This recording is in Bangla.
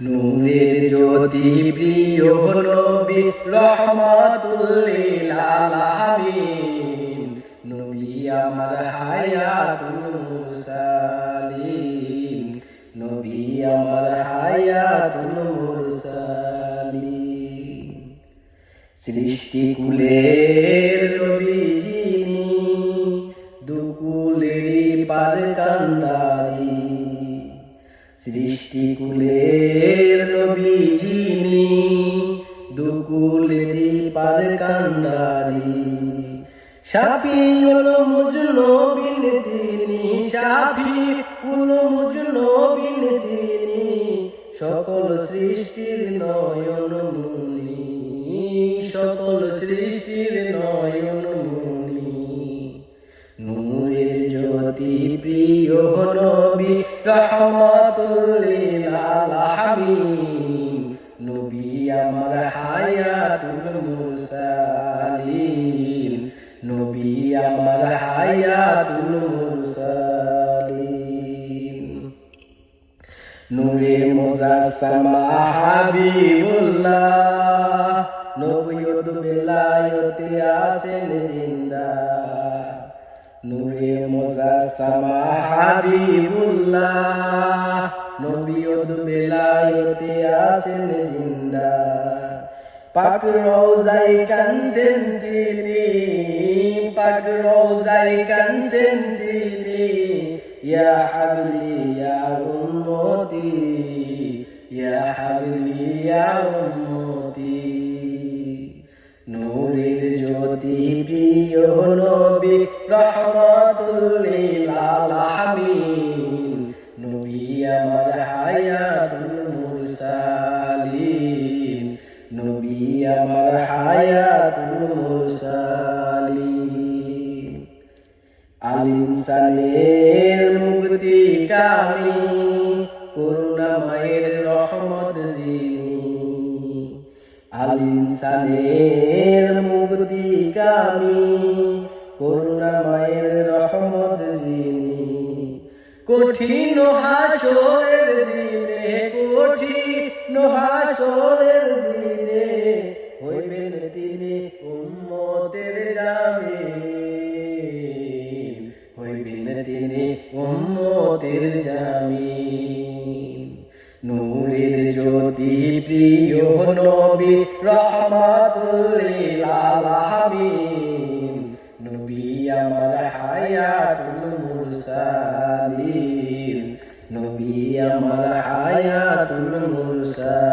নূরের জ্যোতি প্রিয় নবী নবী আমার হায়াতুল নবী আমার হায়াতুল সৃষ্টি কুলের নবী যিনি সৃষ্টি কুলের নবী যিনি দুকুলের পার কান্ডারি সাপি হলো মুজনবিন তিনি সাপি হলো মুজনবিন তিনি, সকল সৃষ্টির নয়ন মুনি সকল সৃষ্টির নয়ন রহমাতুল্লিল আলামিন নবী আমার হায়াতুল মুরসালিন, নবী আমার হায়াতুল মুরসালিন। নূরে মুজাসসামা হাবিবুল্লাহ নবীয়ত বেলায়তে আছেন জিন্দা। নূরে মুজাসসামা হাবিবুল্লাহ পাক রোজাই কানছেন তিনি, পাক রোজাই কানছেন তিনি। ইয়া হাবলি, ইয়া উম্মতি, ইয়া হাবলি, ইয়া উম্মতি। নূরের জ্যোতি প্রিয় নবী রহমাতুল্লিল আমার হায়াতুল মুরসালিন। আল ইনসানের মুক্তি কামি করুণাময়ের রহমত যিনি। আল ইনসানের মুক্তি কামি করুণাময়ের রহমত যিনি। কঠিন হাসরের দিনে, কঠিন হাসরের দিনে তিনি উম্মতের জামিন, হইবেন তিনি উম্মতের জামিন। নূরের জ্যোতি প্রিয় নবী রহমাতুল্লিল আলামিন, নবী আমার হায়াতুল মুরসালিন, নবী আমার হায়াতুল মুরসালিন।